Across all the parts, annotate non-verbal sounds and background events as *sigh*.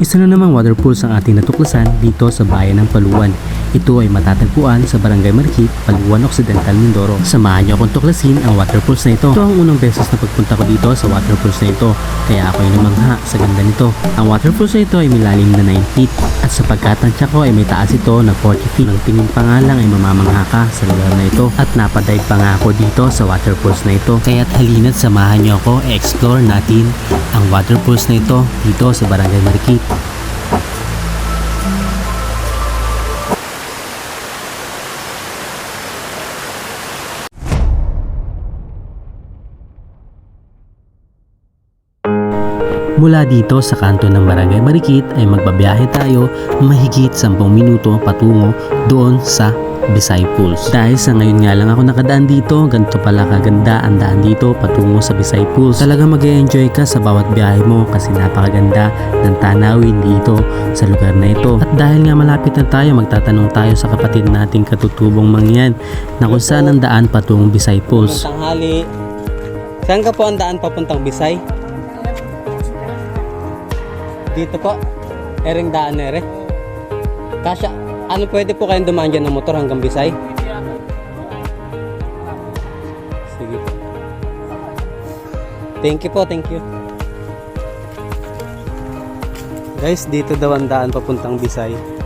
Isa na namang waterfalls ang ating natuklasan dito sa bayan ng Paluan. Ito ay matatagpuan sa Barangay Marikit, Paluan Occidental, Mindoro. Samahan niyo akong tuklasin ang waterfalls na ito. Ito ang unang beses na pagpunta ko dito sa waterfalls na ito, kaya ako ay namangha sa ganda nito. Ang waterfalls na ito ay milalim na 9 feet at sa pagkatansya ko ay may taas ito na 40 feet. Nang tingin pa nga lang ay mamamangha ka sa lugar na ito at napadive pa nga ako dito sa waterfalls na ito. Kaya't halina't samahan niyo ako explore natin ang waterfalls na ito dito sa Barangay Marikit. Mula dito sa kanto ng Barangay Marikit ay magbabiyahe tayo mahigit 10 minuto patungo doon sa Bisay. Dahil sa ngayon nga lang ako nakadaan dito, ganito pala kaganda ang daan dito patungo sa Bisay. Talaga mag enjoy ka sa bawat biyahe mo kasi napakaganda ng tanawin dito sa lugar na ito. At dahil nga malapit na tayo, magtatanong tayo sa kapatid nating katutubong mangyan na kung saan ang daan patungong Bisay. Tanghali. Saan ka po ang daan papuntang Bisay? Dito po. Ering daan na ere. Kasya, ano pwede po kayong dumaan dyan ng motor hanggang Bisay? Sige. Thank you po, thank you. Guys, dito daw ang daan papuntang Bisay.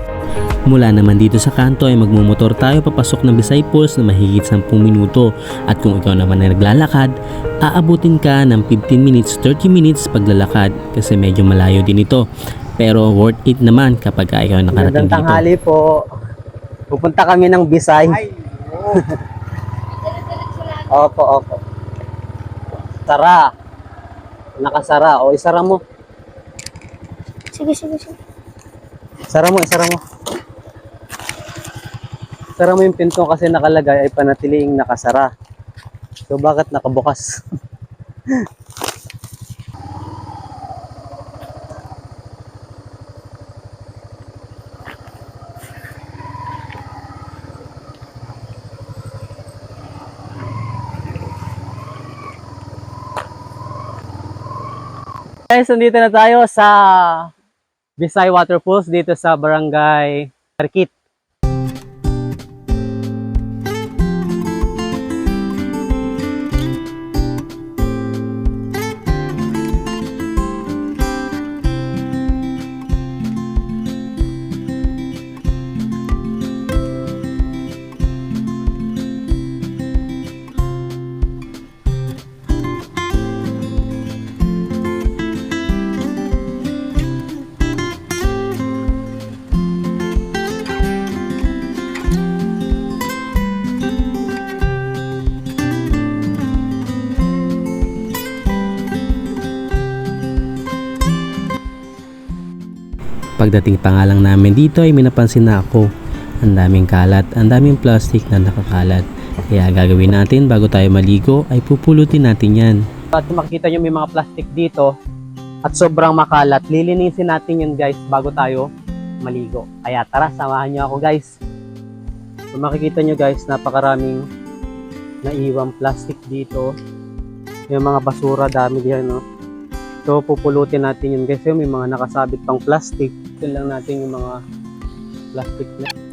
Mula naman dito sa kanto ay magmumotor tayo papasok ng Bisay Falls na mahigit 10 minuto at kung ikaw naman ay naglalakad, aabutin ka ng 15 minutes 30 minutes paglalakad kasi medyo malayo din ito. Pero worth it naman kapag ka ikaw ay nakarating Magandang dito. tanghali po. Pupunta kami ng Bisay. *laughs* opo, opo. Sara. Nakasara. O, isara mo. Sige, sige, sige. Isara mo, isara mo. Isara mo yung pinto kasi nakalagay ay panatiliing nakasara. So, bakit nakabukas? *laughs* Guys, nandito na tayo sa Bisay Waterfalls dito sa Barangay Marikit. Pagdating pa nga lang namin dito ay may napansin na ako. Ang daming kalat, ang daming plastic na nakakalat. Kaya gagawin natin bago tayo maligo ay pupulutin natin yan. At kung makikita nyo may mga plastic dito at sobrang makalat, lilinisin natin yun guys bago tayo maligo. Kaya tara, samahan nyo ako guys. Kung makikita nyo guys, napakaraming naiwang plastic dito. Yung mga basura, dami diyan, no? So, pupulutin natin yun guys. May mga nakasabit pang plastic. Ito lang natin yung mga plastic na.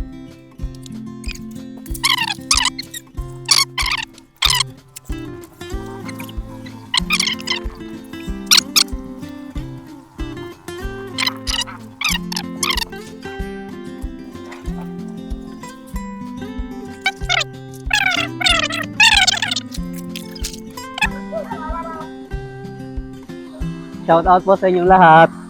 Shout out po sa inyong lahat.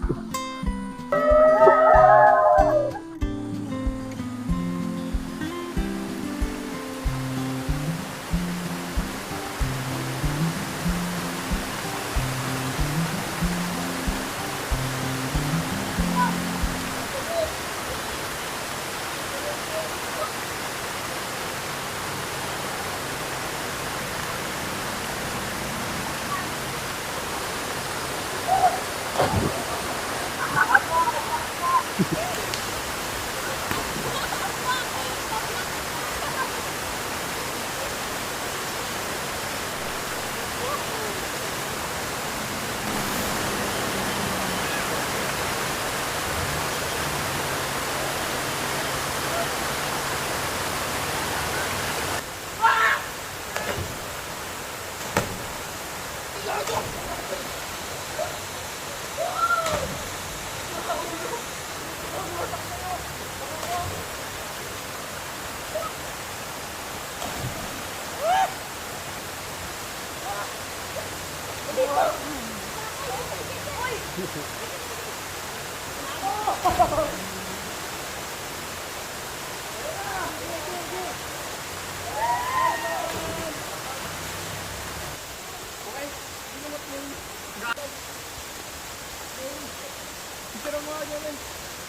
Pero mga ganun.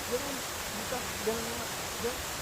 Ganun. Dito. Ganun mga. Ganun.